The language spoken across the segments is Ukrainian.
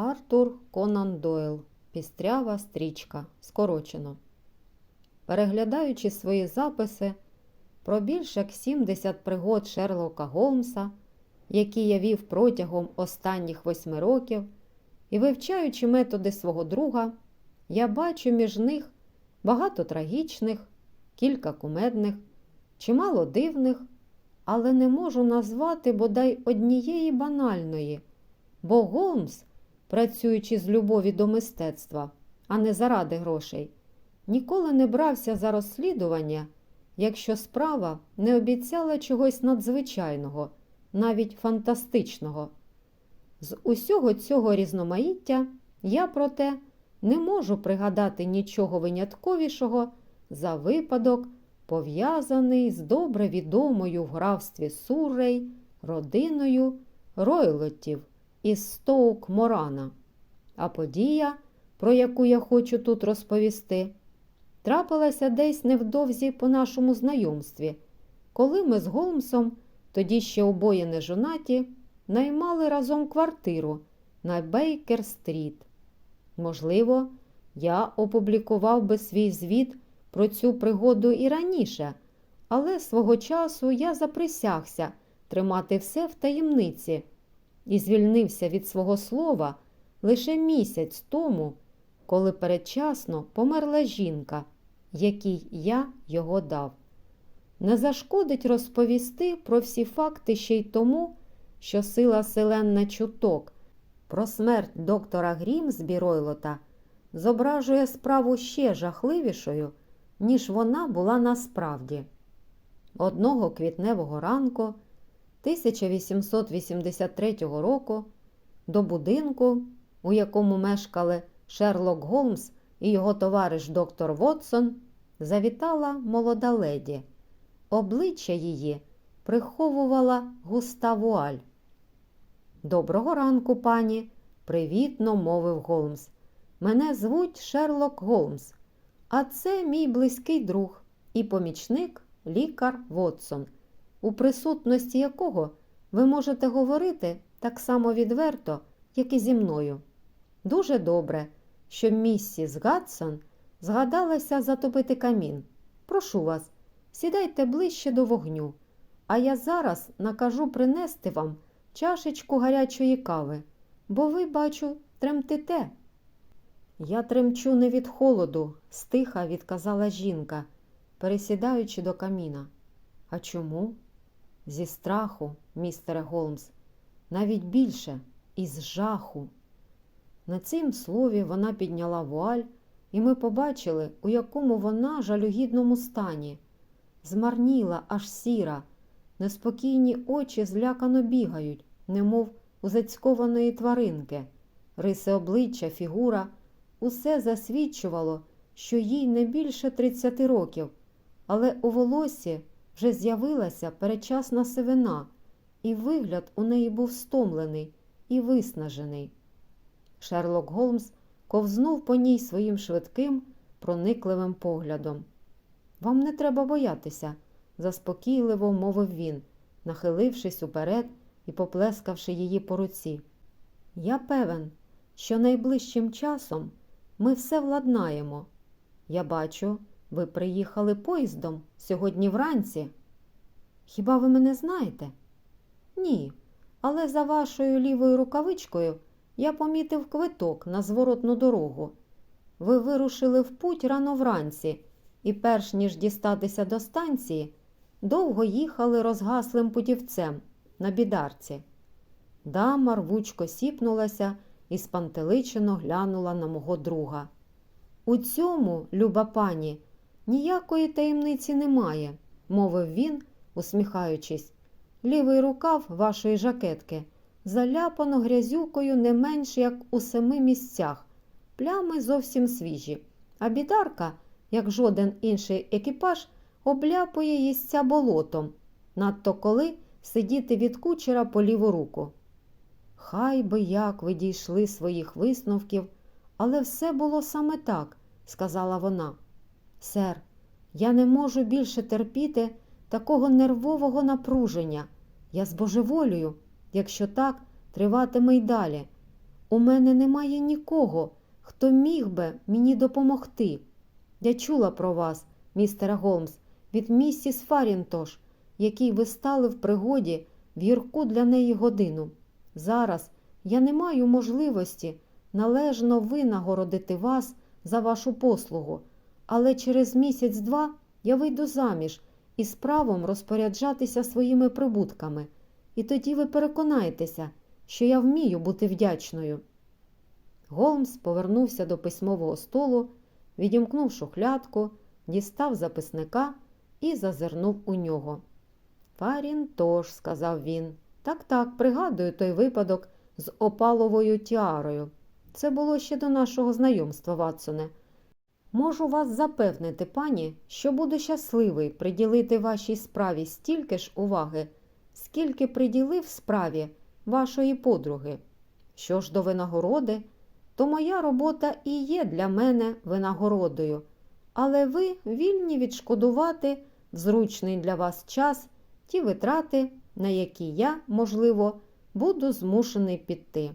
Артур Конан Дойл. Пістрява стрічка. Скорочено. Переглядаючи свої записи про більш як 70 пригод Шерлока Голмса, які я вів протягом останніх восьми років, і вивчаючи методи свого друга, я бачу між них багато трагічних, кілька кумедних, чимало дивних, але не можу назвати бодай однієї банальної, бо Голмс, працюючи з любові до мистецтва, а не заради грошей, ніколи не брався за розслідування, якщо справа не обіцяла чогось надзвичайного, навіть фантастичного. З усього цього різноманіття я, проте, не можу пригадати нічого винятковішого за випадок, пов'язаний з добре відомою в графстві Суррей родиною Ройлотів із Стоук Морана. А подія, про яку я хочу тут розповісти, трапилася десь невдовзі по нашому знайомстві, коли ми з Голмсом, тоді ще обоє не жонаті, наймали разом квартиру на Бейкер-стріт. Можливо, я опублікував би свій звіт про цю пригоду і раніше, але свого часу я заприсягся тримати все в таємниці і звільнився від свого слова лише місяць тому, коли передчасно померла жінка, якій я його дав. Не зашкодить розповісти про всі факти ще й тому, що сила селенна чуток про смерть доктора Грімсбі Ройлота зображує справу ще жахливішою, ніж вона була насправді. Одного квітневого ранку 1883 року до будинку, у якому мешкали Шерлок Голмс і його товариш доктор Вотсон, завітала молода леді. Обличчя її приховувала густа вуаль. Доброго ранку, пані, привітно мовив Голмс. Мене звуть Шерлок Голмс, а це мій близький друг і помічник лікар Вотсон, у присутності якого ви можете говорити так само відверто, як і зі мною. Дуже добре, що місіс Гадсон згадалася затопити камін. Прошу вас, сідайте ближче до вогню, а я зараз накажу принести вам чашечку гарячої кави, бо ви, бачу, тремтите. Я тремчу не від холоду, стиха відказала жінка, пересідаючи до каміна. А чому? Зі страху, містере Голмс, навіть більше, із жаху. На цім слові вона підняла вуаль, і ми побачили, у якому вона жалюгідному стані. Змарніла, аж сіра, неспокійні очі злякано бігають, немов у зацькованої тваринки, риси обличчя, фігура, усе засвідчувало, що їй не більше 30 років, але у волосі вже з'явилася перечасна сивина, і вигляд у неї був стомлений і виснажений. Шерлок Голмс ковзнув по ній своїм швидким, проникливим поглядом. Вам не треба боятися, заспокійливо мовив він, нахилившись уперед і поплескавши її по руці. Я певен, що найближчим часом ми все владнаємо. Я бачу, ви приїхали поїздом сьогодні вранці. Хіба ви мене знаєте? Ні, але за вашою лівою рукавичкою я помітив квиток на зворотну дорогу. Ви вирушили в путь рано вранці і, перш ніж дістатися до станції, довго їхали розгаслим путівцем на бідарці. Дама рвучко сіпнулася і спантеличено глянула на мого друга. У цьому, люба пані, ніякої таємниці немає, мовив він, усміхаючись. Лівий рукав вашої жакетки заляпано грязюкою не менш як у семи місцях, плями зовсім свіжі, а бідарка, як жоден інший екіпаж, обляпує їстця болотом, надто коли сидіти від кучера по ліву руку. Хай би як ви дійшли своїх висновків, але все було саме так, сказала вона. Сер, я не можу більше терпіти такого нервового напруження. Я збожеволюю, якщо так триватиме й далі. У мене немає нікого, хто міг би мені допомогти. Я чула про вас, містере Голмс, від місіс Фарінтош, якій ви стали в пригоді в гірку для неї годину. Зараз я не маю можливості належно винагородити вас за вашу послугу, але через місяць-два я вийду заміж із правом розпоряджатися своїми прибутками, і тоді ви переконаєтеся, що я вмію бути вдячною. Голмс повернувся до письмового столу, відімкнув шухлядку, дістав записника і зазирнув у нього. Фарін тож, сказав він. Так, так, пригадую той випадок з опаловою тіарою. Це було ще до нашого знайомства, Ватсоне. Можу вас запевнити, пані, що буду щасливий приділити вашій справі стільки ж уваги, скільки приділив справі вашої подруги. Що ж до винагороди, то моя робота і є для мене винагородою, але ви вільні відшкодувати в зручний для вас час ті витрати, на які я, можливо, буду змушений піти.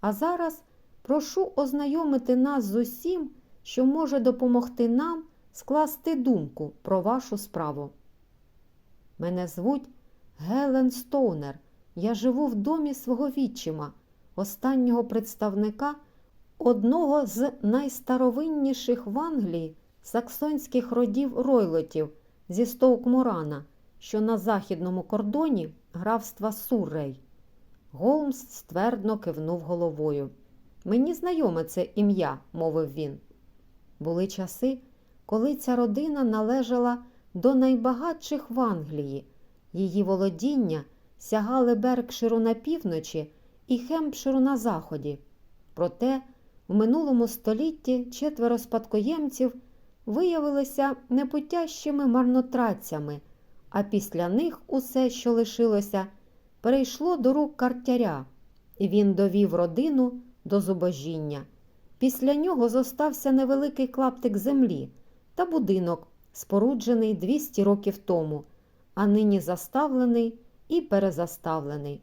А зараз прошу ознайомити нас з усім, що може допомогти нам скласти думку про вашу справу. Мене звуть Гелен Стоунер. Я живу в домі свого відчима, останнього представника одного з найстаровинніших в Англії саксонських родів ройлотів зі Стоук-Морана, що на західному кордоні графства Суррей. Голмс ствердно кивнув головою. Мені знайоме це ім'я, мовив він. Були часи, коли ця родина належала до найбагатших в Англії. Її володіння сягали Беркширу на півночі і Хемпширу на заході. Проте в минулому столітті четверо спадкоємців виявилися непутящими марнотратцями, а після них усе, що лишилося, перейшло до рук картяря, і він довів родину до зубожіння. Після нього зостався невеликий клаптик землі та будинок, споруджений 200 років тому, а нині заставлений і перезаставлений.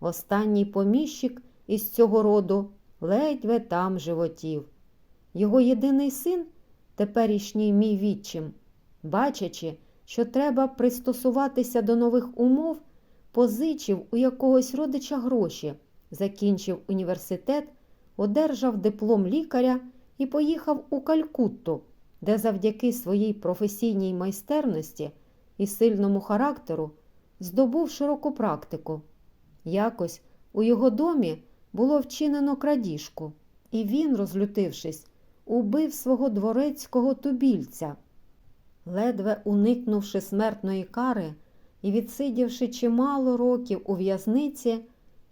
Останній поміщик із цього роду ледве там животів. Його єдиний син, теперішній мій відчим, бачачи, що треба пристосуватися до нових умов, позичив у якогось родича гроші, закінчив університет, одержав диплом лікаря і поїхав у Калькутту, де завдяки своїй професійній майстерності і сильному характеру здобув широку практику. Якось у його домі було вчинено крадіжку, і він, розлютившись, убив свого дворецького тубільця. Ледве уникнувши смертної кари і відсидівши чимало років у в'язниці,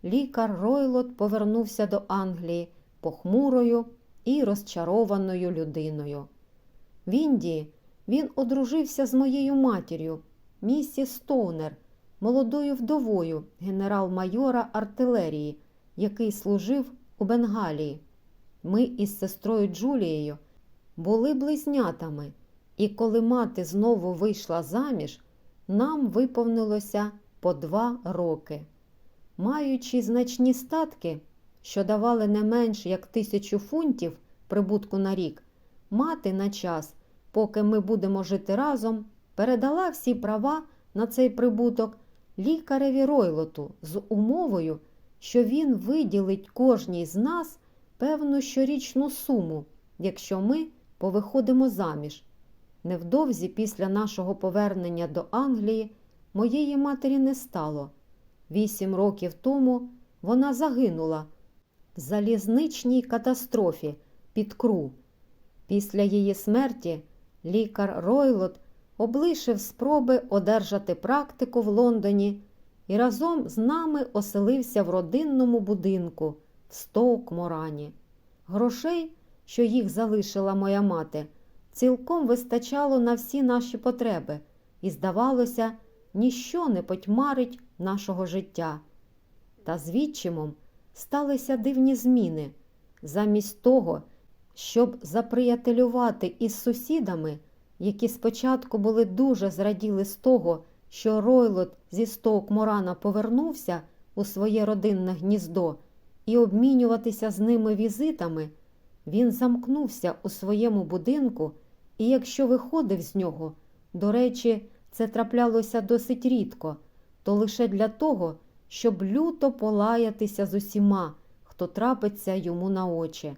лікар Ройлот повернувся до Англії похмурою і розчарованою людиною. В Індії він одружився з моєю матір'ю, місіс Стоунер, молодою вдовою генерал-майора артилерії, який служив у Бенгалії. Ми із сестрою Джулією були близнятами, і коли мати знову вийшла заміж, нам виповнилося по два роки. Маючи значні статки, що давали не менш як тисячу фунтів прибутку на рік, мати на час, поки ми будемо жити разом, передала всі права на цей прибуток лікареві Ройлоту з умовою, що він виділить кожній з нас певну щорічну суму, якщо ми повиходимо заміж. Невдовзі після нашого повернення до Англії моєї матері не стало. Вісім років тому вона загинула залізничній катастрофі під Кру. Після її смерті лікар Ройлот облишив спроби одержати практику в Лондоні і разом з нами оселився в родинному будинку в Стоук-Морані. Грошей, що їх залишила моя мати, цілком вистачало на всі наші потреби, і, здавалося, ніщо не потьмарить нашого життя. Та з відчимом сталися дивні зміни. Замість того, щоб заприятелювати із сусідами, які спочатку були дуже зраділи з того, що Ройлот зі Стоук Морана повернувся у своє родинне гніздо і обмінюватися з ними візитами, він замкнувся у своєму будинку, і якщо виходив з нього, до речі, це траплялося досить рідко, то лише для того, щоб люто полаятися з усіма, хто трапиться йому на очі.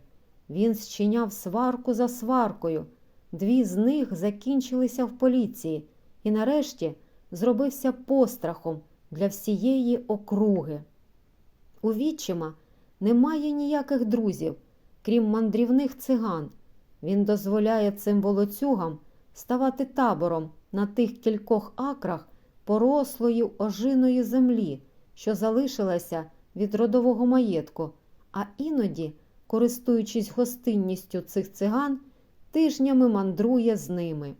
Він зчиняв сварку за сваркою. Дві з них закінчилися в поліції і нарешті зробився пострахом для всієї округи. У відчима немає ніяких друзів, крім мандрівних циган. Він дозволяє цим волоцюгам ставати табором на тих кількох акрах порослої ожиної землі, що залишилася від родового маєтку, а іноді, користуючись гостинністю цих циган, тижнями мандрує з ними.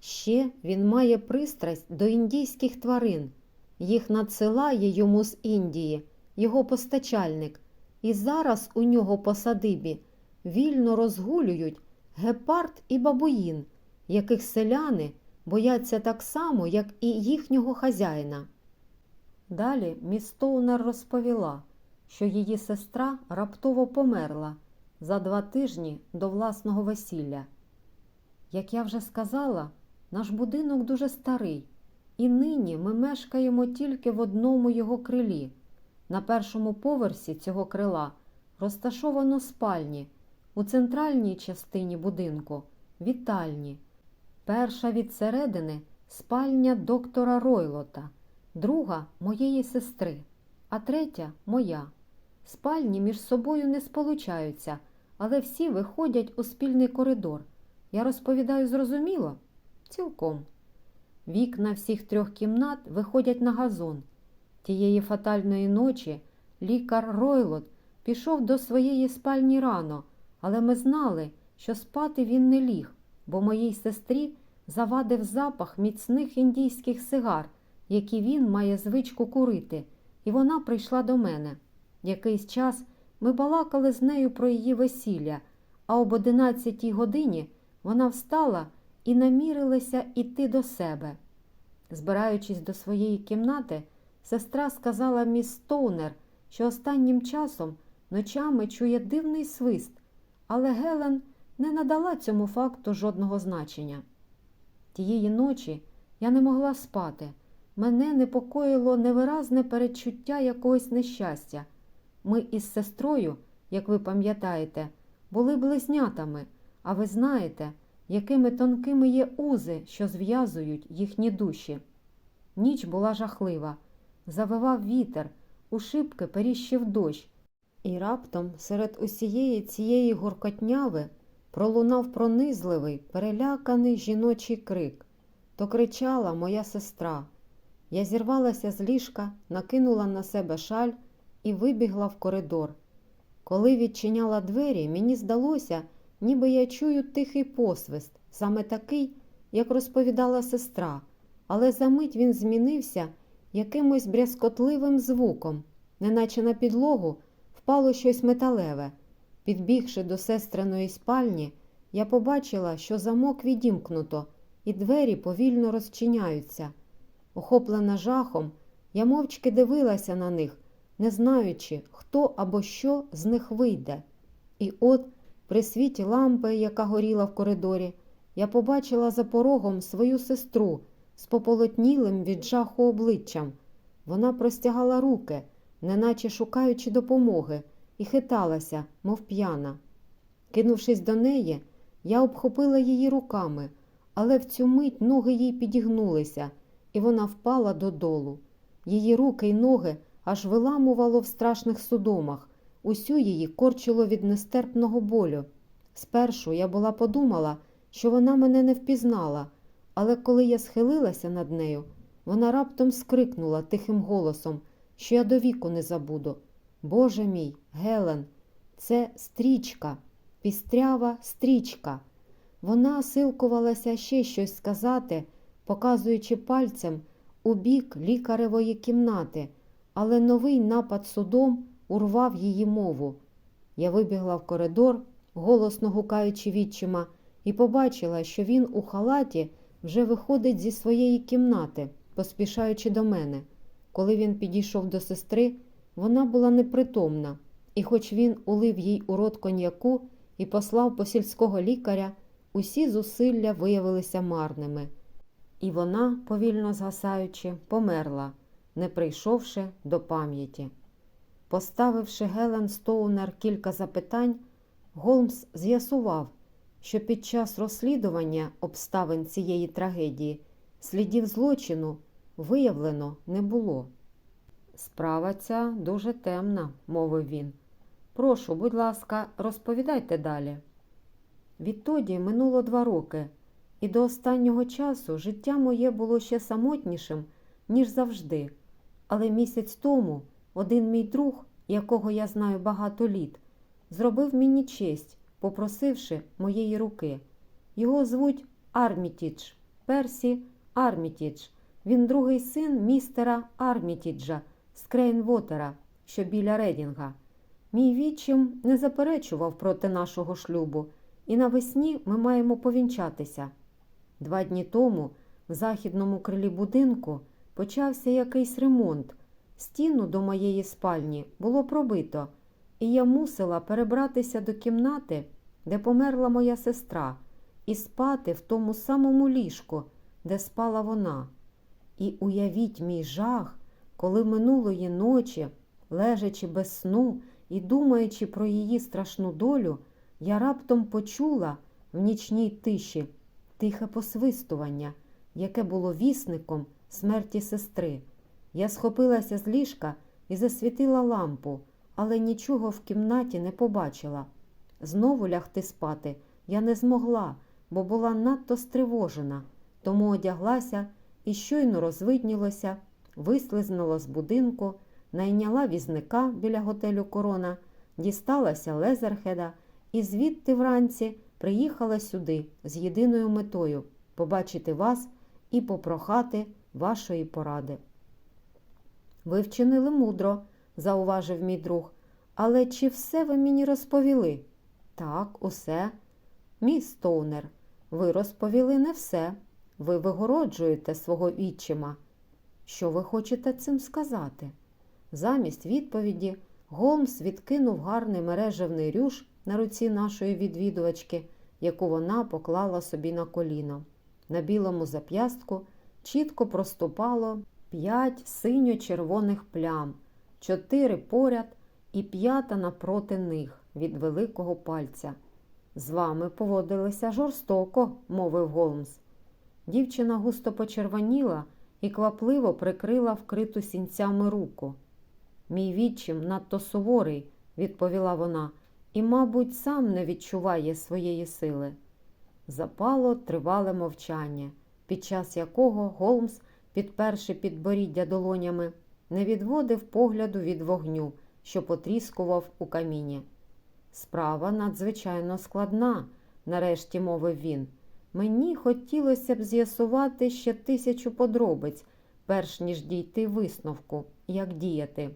Ще він має пристрасть до індійських тварин. Їх надсилає йому з Індії його постачальник, і зараз у нього по садибі вільно розгулюють гепард і бабуїн, яких селяни бояться так само, як і їхнього хазяїна. Далі міс Стоунер розповіла, що її сестра раптово померла за два тижні до власного весілля. Як я вже сказала, наш будинок дуже старий, і нині ми мешкаємо тільки в одному його крилі. На першому поверсі цього крила розташовано спальні, у центральній частині будинку вітальні. Перша від середини спальня доктора Ройлота, друга моєї сестри, а третя моя. Спальні між собою не сполучаються, але всі виходять у спільний коридор. Я розповідаю зрозуміло? Цілком. Вікна всіх трьох кімнат виходять на газон. Тієї фатальної ночі лікар Ройлот пішов до своєї спальні рано, але ми знали, що спати він не ліг, бо моїй сестрі завадив запах міцних індійських сигар, які він має звичку курити, і вона прийшла до мене. Якийсь час ми балакали з нею про її весілля, а об одинадцятій годині вона встала і намірилася йти до себе. Збираючись до своєї кімнати, сестра сказала міс Стоунер, що останнім часом ночами чує дивний свист, але Гелен не надала цьому факту жодного значення. Тієї ночі я не могла спати. Мене непокоїло невиразне передчуття якогось нещастя. Ми із сестрою, як ви пам'ятаєте, були близнятами, а ви знаєте, якими тонкими є узи, що зв'язують їхні душі. Ніч була жахлива, завивав вітер, у шибки періщив дощ, і раптом серед усієї цієї гуркотняви пролунав пронизливий, переляканий жіночий крик. То кричала моя сестра. Я зірвалася з ліжка, накинула на себе шаль і вибігла в коридор. Коли відчиняла двері, мені здалося, ніби я чую тихий посвист, саме такий, як розповідала сестра, але за мить він змінився якимось брязкотливим звуком, неначе на підлогу впало щось металеве. Підбігши до сестриної спальні, я побачила, що замок відімкнуто, і двері повільно розчиняються. Охоплена жахом, я мовчки дивилася на них, не знаючи, хто або що з них вийде. І от, при світі лампи, яка горіла в коридорі, я побачила за порогом свою сестру з пополотнілим від жаху обличчям. Вона простягала руки, неначе шукаючи допомоги, і хиталася, мов п'яна. Кинувшись до неї, я обхопила її руками, але в цю мить ноги їй підігнулися, і вона впала додолу. Її руки й ноги аж виламувало в страшних судомах, усю її корчило від нестерпного болю. Спершу я була подумала, що вона мене не впізнала, але коли я схилилася над нею, вона раптом скрикнула тихим голосом, що я до віку не забуду. Боже мій, Гелен, це стрічка, пістрява стрічка. Вона силкувалася ще щось сказати, показуючи пальцем у бік лікаревої кімнати, але новий напад судом урвав її мову. Я вибігла в коридор, голосно гукаючи відчима, і побачила, що він у халаті вже виходить зі своєї кімнати, поспішаючи до мене. Коли він підійшов до сестри, Вона була непритомна, і хоч він улив їй у рот коньяку і послав по сільського лікаря, усі зусилля виявилися марними. І вона, повільно згасаючи, померла, не прийшовши до пам'яті. Поставивши Гелен Стоунер кілька запитань, Голмс з'ясував, що під час розслідування обставин цієї трагедії слідів злочину виявлено не було. Справа ця дуже темна, мовив він. Прошу, будь ласка, розповідайте далі. Відтоді минуло два роки, і до останнього часу життя моє було ще самотнішим, ніж завжди. Але місяць тому один мій друг, якого я знаю багато літ, зробив мені честь, попросивши моєї руки. Його звуть Армітідж, Персі Армітідж. Він другий син містера Армітіджа з Крейнвотера, що біля Редінга. Мій відчим не заперечував проти нашого шлюбу, і навесні ми маємо повінчатися. Два дні тому в західному крилі будинку почався якийсь ремонт. Стіну до моєї спальні було пробито, і я мусила перебратися до кімнати, де померла моя сестра, і спати в тому самому ліжку, де спала вона. І уявіть мій жах, коли минулої ночі, лежачи без сну і думаючи про її страшну долю, я раптом почула в нічній тиші тихе посвистування, яке було вісником смерті сестри. Я схопилася з ліжка і засвітила лампу, але нічого в кімнаті не побачила. Знову лягти спати я не змогла, бо була надто стривожена, тому одяглася і щойно розвиднілося, вислизнула з будинку, найняла візника біля готелю Корона, дісталася Лезерхеда і звідти вранці приїхала сюди з єдиною метою побачити вас і попрохати вашої поради. Ви вчинили мудро, зауважив мій друг. Але чи все ви мені розповіли? Так, усе. Міс Стоунер, ви розповіли не все. Ви вигороджуєте свого відчима. Що ви хочете цим сказати? Замість відповіді Голмс відкинув гарний мережевний рюш на руці нашої відвідувачки, яку вона поклала собі на коліно. На білому зап'ястку чітко проступало п'ять синьо-червоних плям, чотири поряд і п'ята напроти них від великого пальця. З вами поводилися жорстоко, мовив Голмс. Дівчина густо почервоніла і квапливо прикрила вкриту сінцями руку. Мій відчим надто суворий, відповіла вона, і, мабуть, сам не відчуває своєї сили. Запало тривале мовчання, під час якого Голмс, підперши підборіддя долонями, не відводив погляду від вогню, що потріскував у каміні. Справа надзвичайно складна, нарешті мовив він. Мені хотілося б з'ясувати ще тисячу подробиць, перш ніж дійти висновку, як діяти.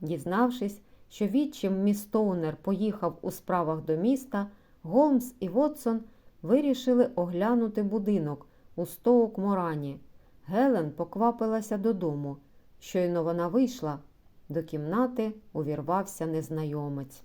Дізнавшись, що відчим міс Стоунер поїхав у справах до міста, Голмс і Вотсон вирішили оглянути будинок у Стоук Морані. Гелен поквапилася додому. Щойно вона вийшла, до кімнати увірвався незнайомець.